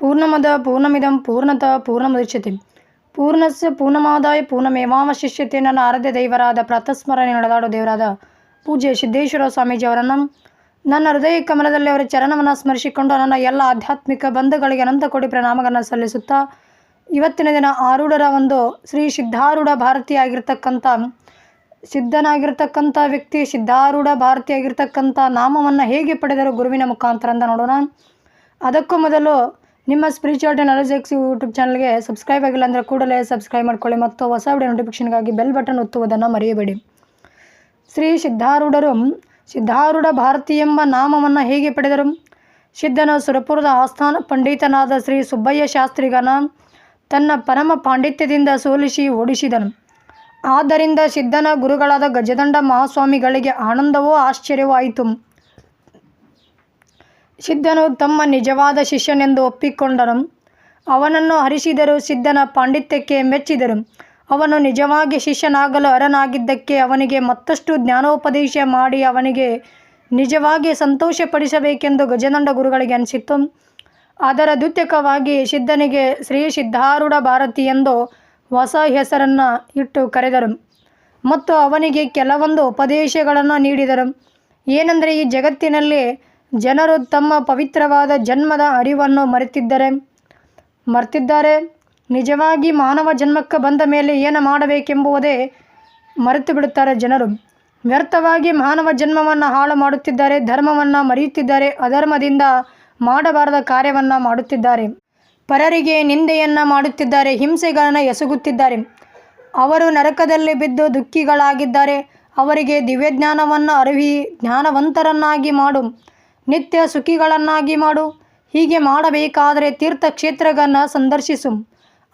ಪೂರ್ಣಮದ ಪೂರ್ಣಮಿದಂ ಪೂರ್ಣತ ಪೂರ್ಣಮುದಚ್ಯತೆ. ಪೂರ್ಣಸ್ಯ ಪೂರ್ಣಮಾದಾಯ ಪೂರ್ಣಮೇವಾವಶಿಷ್ಯತೆ ನನ್ನ ಆರಾಧ್ಯ ದೈವರಾದ ಪ್ರಾತಸ್ಮರಣೆ ನಡೆದಾಡೋ ದೇವರಾದ ಪೂಜ್ಯ ಸಿದ್ದೇಶ್ವರ ಸ್ವಾಮೀಜಿ ಅವರನ್ನು ನನ್ನ ಹೃದಯ ಕಮಲದಲ್ಲಿ ಅವರ ಚರಣವನ್ನು ಸ್ಮರಿಸಿಕೊಂಡು ನನ್ನ ಎಲ್ಲ ಆಧ್ಯಾತ್ಮಿಕ ಬಂಧುಗಳಿಗೆ ಅನಂತ ಕೋಟಿ ಪ್ರಣಾಮಗಳನ್ನು ಸಲ್ಲಿಸುತ್ತಾ ಇವತ್ತಿನ ದಿನ ಆರೂಢರ ಒಂದು ಶ್ರೀ ಸಿದ್ಧಾರೂಢ ಭಾರತೀಯ ಆಗಿರ್ತಕ್ಕಂಥ ಸಿದ್ಧನಾಗಿರ್ತಕ್ಕಂಥ ವ್ಯಕ್ತಿ, ಸಿದ್ಧಾರೂಢ ಭಾರತೀಯ ಆಗಿರ್ತಕ್ಕಂಥ ನಾಮವನ್ನು ಹೇಗೆ ಪಡೆದರು ಗುರುವಿನ ಮುಖಾಂತರ ಅಂತ ನೋಡೋಣ. ಅದಕ್ಕೂ ಮೊದಲು ನಿಮ್ಮ ಸ್ಪಿರಿಚುವಾಲಿಟಿ ನಾಲೆಜ್ ಎಕ್ಸ್ ಯೂಟ್ಯೂಬ್ ಚಾನಲ್ಗೆ ಸಬ್ಸ್ಕ್ರೈಬ್ ಆಗಿಲ್ಲ ಅಂದರೆ ಕೂಡಲೇ ಸಬ್ಸ್ಕ್ರೈಬ್ ಮಾಡ್ಕೊಳ್ಳಿ ಮತ್ತು ಹೊಸ ವಿಡಿಯೋ ನೋಟಿಫಿಕೇಷನ್ಗಾಗಿ ಬೆಲ್ ಬಟನ್ ಒತ್ತುವುದನ್ನು ಮರೆಯಬೇಡಿ. ಶ್ರೀ ಸಿದ್ಧಾರೂಢರು, ಸಿದ್ಧಾರೂಢ ಭಾರತಿ ಎಂಬ ನಾಮವನ್ನು ಹೇಗೆ ಪಡೆದರು? ಸಿದ್ಧನ ಸುರಪುರದ ಆಸ್ಥಾನ ಪಂಡಿತನಾದ ಶ್ರೀ ಸುಬ್ಬಯ್ಯ ಶಾಸ್ತ್ರಿಗನ ತನ್ನ ಪರಮ ಪಾಂಡಿತ್ಯದಿಂದ ಸೋಲಿಸಿ ಓಡಿಸಿದನು. ಆದ್ದರಿಂದ ಸಿದ್ಧನ ಗುರುಗಳಾದ ಗಜದಂಡ ಮಹಾಸ್ವಾಮಿಗಳಿಗೆ ಆನಂದವೋ ಆಶ್ಚರ್ಯವೋ ಆಯಿತು. ಸಿದ್ಧನು ತಮ್ಮ ನಿಜವಾದ ಶಿಷ್ಯನೆಂದು ಒಪ್ಪಿಕೊಂಡನು ಅವನನ್ನು ಹರಿಸಿದರು, ಸಿದ್ಧನ ಪಾಂಡಿತ್ಯಕ್ಕೆ ಮೆಚ್ಚಿದರು. ಅವನು ನಿಜವಾಗಿ ಶಿಷ್ಯನಾಗಲು ಅರನಾಗಿದ್ದಕ್ಕೆ ಅವನಿಗೆ ಮತ್ತಷ್ಟು ಜ್ಞಾನೋಪದೇಶ ಮಾಡಿ ಅವನಿಗೆ ನಿಜವಾಗಿ ಸಂತೋಷಪಡಿಸಬೇಕೆಂದು ಗಜನಂಡ ಗುರುಗಳಿಗೆ ಅನಿಸಿತು ಅದರ ದ್ಯುತ್ಯಕವಾಗಿ ಸಿದ್ಧನಿಗೆ ಶ್ರೀ ಸಿದ್ಧಾರೂಢ ಭಾರತಿ ಎಂದು ಹೊಸ ಹೆಸರನ್ನು ಇಟ್ಟು ಕರೆದರು. ಮತ್ತು ಅವನಿಗೆ ಕೆಲವೊಂದು ಉಪದೇಶಗಳನ್ನು ನೀಡಿದರು. ಏನೆಂದರೆ ಈ ಜಗತ್ತಿನಲ್ಲಿ ಜನರು ತಮ್ಮ ಪವಿತ್ರವಾದ ಜನ್ಮದ ಅರಿವನ್ನು ಮರೆತಿದ್ದರೆ, ಮರೆತಿದ್ದಾರೆ. ನಿಜವಾಗಿ ಮಾನವ ಜನ್ಮಕ್ಕೆ ಬಂದ ಮೇಲೆ ಏನು ಮಾಡಬೇಕೆಂಬುವುದೇ ಮರೆತು ಬಿಡುತ್ತಾರೆ ಜನರು. ವ್ಯರ್ಥವಾಗಿ ಮಾನವ ಜನ್ಮವನ್ನು ಹಾಳು ಮಾಡುತ್ತಿದ್ದಾರೆ, ಧರ್ಮವನ್ನು ಮರೆಯುತ್ತಿದ್ದಾರೆ, ಅಧರ್ಮದಿಂದ ಮಾಡಬಾರದ ಕಾರ್ಯವನ್ನು ಮಾಡುತ್ತಿದ್ದಾರೆ. ಪರರಿಗೆ ನಿಂದೆಯನ್ನು ಮಾಡುತ್ತಿದ್ದಾರೆ, ಹಿಂಸೆಗಳನ್ನು ಎಸಗುತ್ತಿದ್ದಾರೆ. ಅವರು ನರಕದಲ್ಲಿ ಬಿದ್ದು ದುಃಖಿಗಳಾಗಿದ್ದಾರೆ. ಅವರಿಗೆ ದಿವ್ಯಜ್ಞಾನವನ್ನು ಅರಿವಿ, ಜ್ಞಾನವಂತರನ್ನಾಗಿ ಮಾಡು. ನಿತ್ಯ ಸುಖಿಗಳನ್ನಾಗಿ ಮಾಡು. ಹೀಗೆ ಮಾಡಬೇಕಾದರೆ ತೀರ್ಥಕ್ಷೇತ್ರಗಳನ್ನು ಸಂದರ್ಶಿಸು.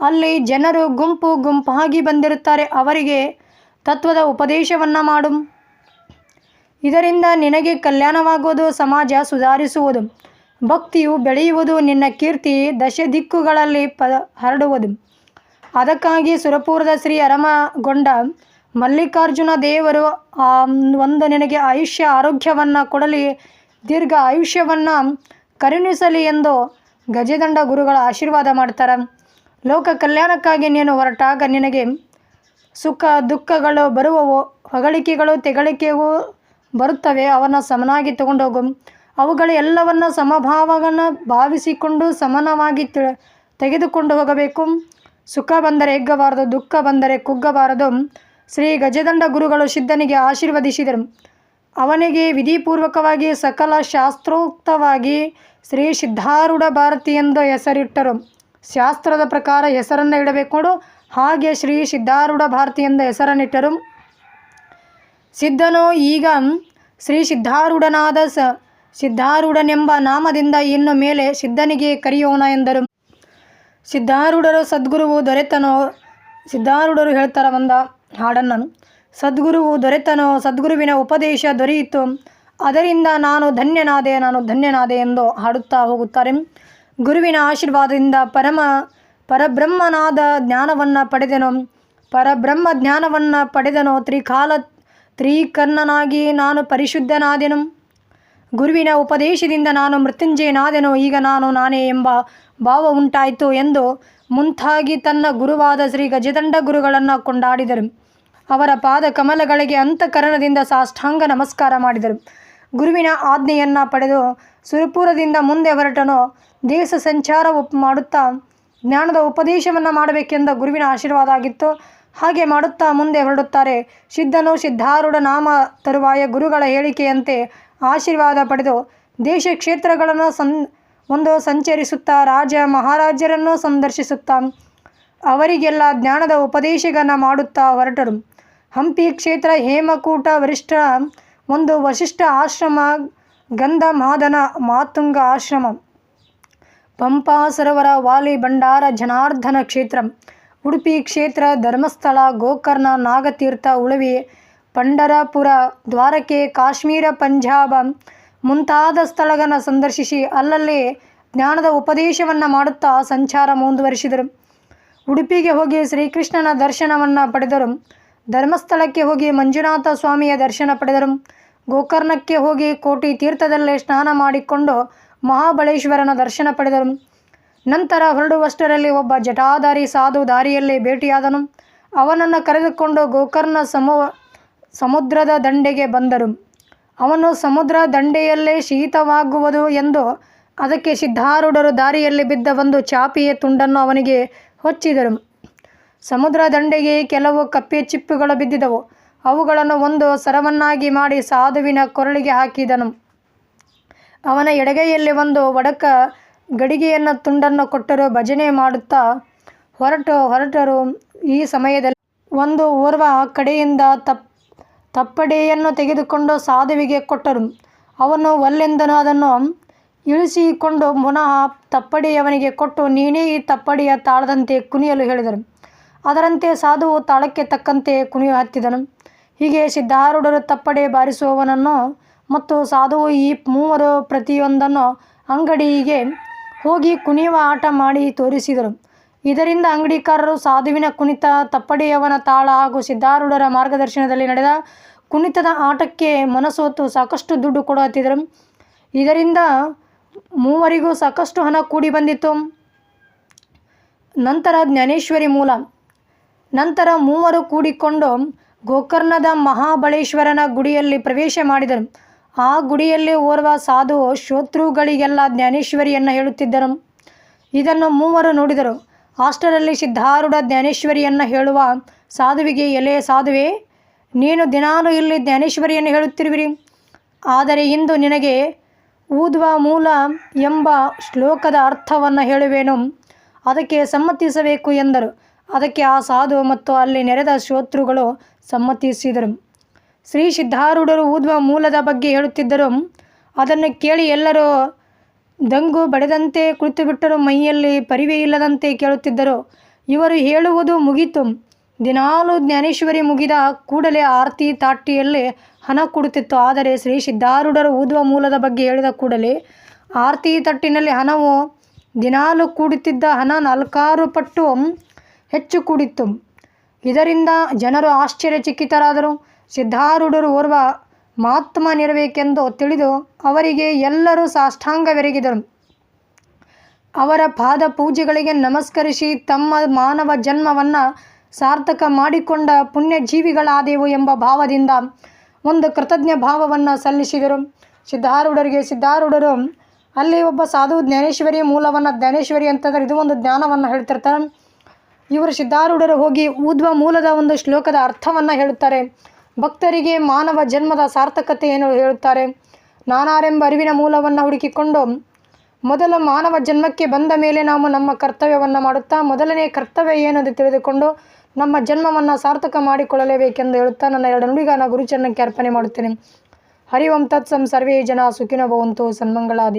ಅಲ್ಲಿ ಜನರು ಗುಂಪು ಗುಂಪಾಗಿ ಬಂದಿರುತ್ತಾರೆ. ಅವರಿಗೆ ತತ್ವದ ಉಪದೇಶವನ್ನು ಮಾಡು. ಇದರಿಂದ ನಿನಗೆ ಕಲ್ಯಾಣವಾಗುವುದು ಸಮಾಜ ಸುಧಾರಿಸುವುದು. ಭಕ್ತಿಯು ಬೆಳೆಯುವುದು ನಿನ್ನ ಕೀರ್ತಿ ದಶ ದಿಕ್ಕುಗಳಲ್ಲಿ ಪ ಹರಡುವುದು. ಅದಕ್ಕಾಗಿ ಸುರಪುರದ ಶ್ರೀ ಅರಮಗೊಂಡ ಮಲ್ಲಿಕಾರ್ಜುನ ದೇವರು ಒಂದು ನಿನಗೆ ಆಯುಷ್ಯ ಆರೋಗ್ಯವನ್ನು ಕೊಡಲಿ ದೀರ್ಘ ಆಯುಷ್ಯವನ್ನು ಕರುಣಿಸಲಿ ಎಂದು ಗಜದಂಡ ಗುರುಗಳ ಆಶೀರ್ವಾದ ಮಾಡ್ತಾರೆ. ಲೋಕ ಕಲ್ಯಾಣಕ್ಕಾಗಿ ನೀನು ಹೊರಟಾಗ ನಿನಗೆ ಸುಖ ದುಃಖಗಳು ಬರುವವು. ಹೊಗಳಿಕೆಗಳು ತೆಗಳಿಕೆಗೂ ಬರುತ್ತವೆ. ಅವನ್ನು ಸಮನಾಗಿ ತಗೊಂಡೋಗು. ಅವುಗಳ ಎಲ್ಲವನ್ನು ಸಮಭಾವವನ್ನು ಭಾವಿಸಿಕೊಂಡು ಸಮನವಾಗಿ ತೆಗೆದುಕೊಂಡು ಹೋಗಬೇಕು. ಸುಖ ಬಂದರೆ ಎಗ್ಗಬಾರದು ದುಃಖ ಬಂದರೆ ಕುಗ್ಗಬಾರದು. ಶ್ರೀ ಗಜದಂಡ ಗುರುಗಳು ಸಿದ್ಧನಿಗೆ ಆಶೀರ್ವದಿಸಿದರು. ಅವನಿಗೆ ವಿಧಿಪೂರ್ವಕವಾಗಿ ಸಕಲ ಶಾಸ್ತ್ರೋಕ್ತವಾಗಿ ಶ್ರೀ ಸಿದ್ಧಾರೂಢ ಭಾರತಿ ಎಂದು ಹೆಸರಿಟ್ಟರು. ಶಾಸ್ತ್ರದ ಪ್ರಕಾರ ಹೆಸರನ್ನು ಇಡಬೇಕು ನೋಡು. ಹಾಗೆ ಶ್ರೀ ಸಿದ್ಧಾರೂಢ ಭಾರತಿ ಎಂದು ಹೆಸರನ್ನಿಟ್ಟರು. ಸಿದ್ಧನು ಈಗ ಶ್ರೀ ಸಿದ್ಧಾರೂಢನಾದ ಸ ಸಿದ್ಧಾರೂಢನೆಂಬ ನಾಮದಿಂದ ಇನ್ನು ಮೇಲೆ ಸಿದ್ಧನಿಗೆ ಕರೆಯೋಣ ಎಂದರು. ಸಿದ್ಧಾರೂಢರು ಸದ್ಗುರುವು ದೊರೆತನೋ? ಸಿದ್ಧಾರೂಢರು ಹೇಳ್ತಾರ ಒಂದ ಹಾಡನ್ನು. ಸದ್ಗುರುವು ದೊರೆತನೋ, ಸದ್ಗುರುವಿನ ಉಪದೇಶ ದೊರೆಯಿತು. ಅದರಿಂದ ನಾನು ಧನ್ಯನಾದೆ ನಾನು ಧನ್ಯನಾದೆ ಎಂದು ಹಾಡುತ್ತಾ ಹೋಗುತ್ತಾರೆ. ಗುರುವಿನ ಆಶೀರ್ವಾದದಿಂದ ಪರಮ, ಪರಬ್ರಹ್ಮನಾದ ಜ್ಞಾನವನ್ನು ಪಡೆದೆನು. ಪರಬ್ರಹ್ಮ ಜ್ಞಾನವನ್ನು ಪಡೆದನು. ತ್ರಿಕಾಲ, ತ್ರಿಕರ್ಣನಾಗಿ ನಾನು ಪರಿಶುದ್ಧನಾದೆನು. ಗುರುವಿನ ಉಪದೇಶದಿಂದ ನಾನು ಮೃತ್ಯುಂಜಯನಾದೆನು. ಈಗ ನಾನು ನಾನೇ ಎಂಬ ಭಾವ ಉಂಟಾಯಿತು ಎಂದು ಮುಂತಾಗಿ ತನ್ನ ಗುರುವಾದ ಶ್ರೀ ಗಜದಂಡ ಗುರುಗಳನ್ನು ಕೊಂಡಾಡಿದರು. ಅವರ ಪಾದ ಕಮಲಗಳಿಗೆ ಅಂತಃಕರಣದಿಂದ ಸಾಷ್ಟಾಂಗ ನಮಸ್ಕಾರ ಮಾಡಿದರು. ಗುರುವಿನ ಆಜ್ಞೆಯನ್ನು ಪಡೆದು ಸುರಪುರದಿಂದ ಮುಂದೆ ಹೊರಟನು. ದೇಶ ಸಂಚಾರ ಉಪ್ ಮಾಡುತ್ತಾ ಜ್ಞಾನದ ಉಪದೇಶವನ್ನು ಮಾಡಬೇಕೆಂದ ಗುರುವಿನ ಆಶೀರ್ವಾದ ಆಗಿತ್ತು. ಹಾಗೆ ಮಾಡುತ್ತಾ ಮುಂದೆ ಹೊರಡುತ್ತಾರೆ. ಸಿದ್ಧನು ಸಿದ್ಧಾರೂಢ ನಾಮ ತರುವಾಯ ಗುರುಗಳ ಹೇಳಿಕೆಯಂತೆ ಆಶೀರ್ವಾದ ಪಡೆದು ದೇಶ ಕ್ಷೇತ್ರಗಳನ್ನು ಸಂ ಒಂದು ಸಂಚರಿಸುತ್ತಾ ರಾಜ ಮಹಾರಾಜರನ್ನು ಸಂದರ್ಶಿಸುತ್ತಾ ಅವರಿಗೆಲ್ಲ ಜ್ಞಾನದ ಉಪದೇಶಗಳನ್ನು ಮಾಡುತ್ತಾ ಹೊರಟರು. ಹಂಪಿ ಕ್ಷೇತ್ರ ಹೇಮಕೂಟ ವರಿಷ್ಠ ಒಂದು ವಶಿಷ್ಠ ಆಶ್ರಮ ಗಂಧ ಮಾದನ ಮಾತುಂಗ ಆಶ್ರಮ. ಪಂಪಾ ಸರೋವರ ವಾಲಿ ಭಂಡಾರ ಜನಾರ್ಧನ ಕ್ಷೇತ್ರ. ಉಡುಪಿ ಕ್ಷೇತ್ರ ಧರ್ಮಸ್ಥಳ ಗೋಕರ್ಣ ನಾಗತೀರ್ಥ ಉಳವಿ ಪಂಡರಪುರ ದ್ವಾರಕೆ ಕಾಶ್ಮೀರ ಪಂಜಾಬ ಮುಂತಾದ ಸ್ಥಳಗಳನ್ನು ಸಂದರ್ಶಿಸಿ ಅಲ್ಲಲ್ಲಿ ಜ್ಞಾನದ ಉಪದೇಶವನ್ನು ಮಾಡುತ್ತಾ ಸಂಚಾರ ಮುಂದುವರಿಸಿದರು. ಉಡುಪಿಗೆ ಹೋಗಿ ಶ್ರೀಕೃಷ್ಣನ ದರ್ಶನವನ್ನು ಪಡೆದರು. ಧರ್ಮಸ್ಥಳಕ್ಕೆ ಹೋಗಿ ಮಂಜುನಾಥ ಸ್ವಾಮಿಯ ದರ್ಶನ ಪಡೆದರು. ಗೋಕರ್ಣಕ್ಕೆ ಹೋಗಿ ಕೋಟಿ ತೀರ್ಥದಲ್ಲೇ ಸ್ನಾನ ಮಾಡಿಕೊಂಡು ಮಹಾಬಳೇಶ್ವರನ ದರ್ಶನ ಪಡೆದರು. ನಂತರ ಹೊರಡುವಷ್ಟರಲ್ಲಿ ಒಬ್ಬ ಜಟಾಧಾರಿ ಸಾಧು ದಾರಿಯಲ್ಲಿ ಭೇಟಿಯಾದನು. ಅವನನ್ನು ಕರೆದುಕೊಂಡು ಗೋಕರ್ಣ ಸಮು, ಸಮುದ್ರದ ದಂಡೆಗೆ ಬಂದರು. ಅವನು ಸಮುದ್ರ ದಂಡೆಯಲ್ಲೇ ಶೀತವಾಗುವುದು ಎಂದು ಅದಕ್ಕೆ ಸಿದ್ಧಾರೂಢರು ದಾರಿಯಲ್ಲಿ ಬಿದ್ದ ಒಂದು ಚಾಪಿಯ ತುಂಡನ್ನು ಅವನಿಗೆ ಹೊಚ್ಚಿದರು. ಸಮುದ್ರ ದಂಡೆಗೆ ಕೆಲವು ಕಪ್ಪೆ ಚಿಪ್ಪುಗಳು ಬಿದ್ದಿದ್ದವು ಅವುಗಳನ್ನು ಒಂದು ಸರವನ್ನಾಗಿ ಮಾಡಿ ಸಾಧುವಿನ ಕೊರಳಿಗೆ ಹಾಕಿದನು. ಅವನ ಎಡಗೈಯಲ್ಲಿ ಒಂದು ಒಡಕ ಗಡಿಗೆಯನ್ನು ತುಂಡನ್ನು ಕೊಟ್ಟರು, ಭಜನೆ ಮಾಡುತ್ತಾ ಹೊರಟು, ಹೊರಟರು. ಈ ಸಮಯದಲ್ಲಿ ಒಂದು ಓರ್ವ ಕಡೆಯಿಂದ ತಪ್, ತಪ್ಪಡೆಯನ್ನು ತೆಗೆದುಕೊಂಡು ಸಾಧುವಿಗೆ ಕೊಟ್ಟರು. ಅವನು ಒಲ್ಲೆಂದನು ಅದನ್ನು ಇಳಿಸಿಕೊಂಡು ಪುನಃ ತಪ್ಪಡೆಯವನಿಗೆ ಕೊಟ್ಟು, ನೀನೇ ಈ ತಪ್ಪಡೆಯ ತಾಳದಂತೆ ಕುಣಿಯಲು ಹೇಳಿದರು. ಅದರಂತೆ ಸಾಧುವು ತಾಳಕ್ಕೆ ತಕ್ಕಂತೆ ಕುಣಿಯು ಹತ್ತಿದನು. ಹೀಗೆ ಸಿದ್ಧಾರೂಢರು ತಪ್ಪಡೆ ಬಾರಿಸುವವನನ್ನು ಮತ್ತು ಸಾಧುವು ಈ ಮೂವರು ಪ್ರತಿಯೊಂದನ್ನು ಅಂಗಡಿಗೆ ಹೋಗಿ ಕುಣಿಯುವ ಆಟ ಮಾಡಿ ತೋರಿಸಿದರು. ಇದರಿಂದ ಅಂಗಡಿಕಾರರು ಸಾಧುವಿನ ಕುಣಿತ, ತಪ್ಪಡೆಯವನ ತಾಳ ಹಾಗೂ ಸಿದ್ಧಾರೂಢರ ಮಾರ್ಗದರ್ಶನದಲ್ಲಿ ನಡೆದ ಕುಣಿತದ ಆಟಕ್ಕೆ ಮನಸೋತು ಸಾಕಷ್ಟು ದುಡ್ಡು ಕೊಡುತ್ತಿದ್ದರು ಇದರಿಂದ ಮೂವರಿಗೂ ಸಾಕಷ್ಟು ಹಣ ಕೂಡಿ ಬಂದಿತ್ತು ನಂತರ ಜ್ಞಾನೇಶ್ವರಿ ಮೂಲ ನಂತರ ಮೂವರು ಕೂಡಿಕೊಂಡು ಗೋಕರ್ಣದ ಮಹಾಬಳೇಶ್ವರನ ಗುಡಿಯಲ್ಲಿ ಪ್ರವೇಶ ಮಾಡಿದರು. ಆ ಗುಡಿಯಲ್ಲಿ ಓರ್ವ ಸಾಧು ಶ್ರೋತೃಗಳಿಗೆಲ್ಲ ಜ್ಞಾನೇಶ್ವರಿಯನ್ನು ಹೇಳುತ್ತಿದ್ದರು. ಇದನ್ನು ಮೂವರು ನೋಡಿದರು. ಅಷ್ಟರಲ್ಲಿ ಸಿದ್ಧಾರೂಢ ಜ್ಞಾನೇಶ್ವರಿಯನ್ನು ಹೇಳುವ ಸಾಧುವಿಗೆ ಎಲೆಯ ಸಾಧುವೆ, ನೀನು ದಿನಾನು ಇಲ್ಲಿ ಜ್ಞಾನೇಶ್ವರಿಯನ್ನು ಹೇಳುತ್ತಿರುವಿರಿ. ಆದರೆ ಇಂದು ನಿನಗೆ ಊದ್ವ ಮೂಲ ಎಂಬ ಶ್ಲೋಕದ ಅರ್ಥವನ್ನು ಹೇಳುವೆನು. ಅದಕ್ಕೆ ಸಮ್ಮತಿಸಬೇಕು ಎಂದರು. ಅದಕ್ಕೆ ಆ ಸಾಧು ಮತ್ತು ಅಲ್ಲಿ ನೆರೆದ ಶ್ರೋತೃಗಳು ಸಮ್ಮತಿಸಿದರು. ಶ್ರೀ ಸಿದ್ಧಾರೂಢರು ಊದ್ವ ಮೂಲದ ಬಗ್ಗೆ ಹೇಳುತ್ತಿದ್ದರು. ಅದನ್ನು ಕೇಳಿ ಎಲ್ಲರೂ ದಂಗು ಬಡೆದಂತೆ ಕುಳಿತುಬಿಟ್ಟರು. ಮೈಯಲ್ಲಿ ಪರಿವೆ ಇಲ್ಲದಂತೆ ಕೇಳುತ್ತಿದ್ದರು. ಇವರು ಹೇಳುವುದು ಮುಗಿತು. ದಿನಾಲು ಜ್ಞಾನೇಶ್ವರಿ ಮುಗಿದ ಕೂಡಲೇ ಆರತಿ ತಾಟಿಯಲ್ಲಿ ಹಣ ಕೊಡುತ್ತಿತ್ತು. ಆದರೆ ಶ್ರೀ ಸಿದ್ಧಾರೂಢರು ಊದುವ ಮೂಲದ ಬಗ್ಗೆ ಹೇಳಿದ ಕೂಡಲೇ ಆರತಿ ತಟ್ಟಿನಲ್ಲಿ ಹಣವು ದಿನಾಲು ಕೂಡುತ್ತಿದ್ದ ಹಣ ನಾಲ್ಕಾರು ಪಟ್ಟು ಹೆಚ್ಚು ಕೂಡಿತ್ತು. ಇದರಿಂದ ಜನರು ಆಶ್ಚರ್ಯಚಕಿತರಾದರು. ಸಿದ್ಧಾರೂಢರು ಓರ್ವ ಮಹಾತ್ಮನಿರಬೇಕೆಂದು ತಿಳಿದು ಅವರಿಗೆ ಎಲ್ಲರೂ ಸಾಷ್ಟಾಂಗವೆರಗಿದರು. ಅವರ ಪಾದ ಪೂಜೆಗಳಿಗೆ ನಮಸ್ಕರಿಸಿ ತಮ್ಮ ಮಾನವ ಜನ್ಮವನ್ನು ಸಾರ್ಥಕ ಮಾಡಿಕೊಂಡ ಪುಣ್ಯಜೀವಿಗಳಾದೆವು ಎಂಬ ಭಾವದಿಂದ ಒಂದು ಕೃತಜ್ಞ ಭಾವವನ್ನು ಸಲ್ಲಿಸಿದರು. ಸಿದ್ಧಾರೂಢರಿಗೆ ಸಿದ್ಧಾರೂಢರು, ಅಲ್ಲಿ ಒಬ್ಬ ಸಾಧು ಜ್ಞಾನೇಶ್ವರಿ ಮೂಲವನ್ನು ಜ್ಞಾನೇಶ್ವರಿ ಅಂತಂದ್ರೆ ಇದು ಒಂದು ಜ್ಞಾನವನ್ನು ಹೇಳ್ತಿರ್ತಾರೆ. ಇವರು ಸಿದ್ಧಾರೂಢರು ಹೋಗಿ ಊದ್ವ ಮೂಲದ ಒಂದು ಶ್ಲೋಕದ ಅರ್ಥವನ್ನು ಹೇಳುತ್ತಾರೆ. ಭಕ್ತರಿಗೆ ಮಾನವ ಜನ್ಮದ ಸಾರ್ಥಕತೆಯನ್ನು ಹೇಳುತ್ತಾರೆ? ನಾನಾರೆಂಬ ಅರಿವಿನ ಮೂಲವನ್ನು ಹುಡುಕಿಕೊಂಡು ಮೊದಲ ಮಾನವ ಜನ್ಮಕ್ಕೆ ಬಂದ ಮೇಲೆ ನಾವು ನಮ್ಮ ಕರ್ತವ್ಯವನ್ನು ಮಾಡುತ್ತಾ ಮೊದಲನೇ ಕರ್ತವ್ಯ ಏನೆಂದು ತಿಳಿದುಕೊಂಡು ನಮ್ಮ ಜನ್ಮವನ್ನು ಸಾರ್ಥಕ ಮಾಡಿಕೊಳ್ಳಲೇಬೇಕೆಂದು ಹೇಳುತ್ತಾ ನನ್ನ ಎರಡು ನುಡಿಗಾನ ಗುರುಚರಣಕ್ಕೆ ಅರ್ಪಣೆ ಮಾಡುತ್ತೇನೆ. ಹರಿ ಓಂ ತತ್ಸಂ ಸರ್ವೇ ಜನ ಸುಖಿನ ಭವಂತು ಸನ್ಮಂಗಳಾದಿ.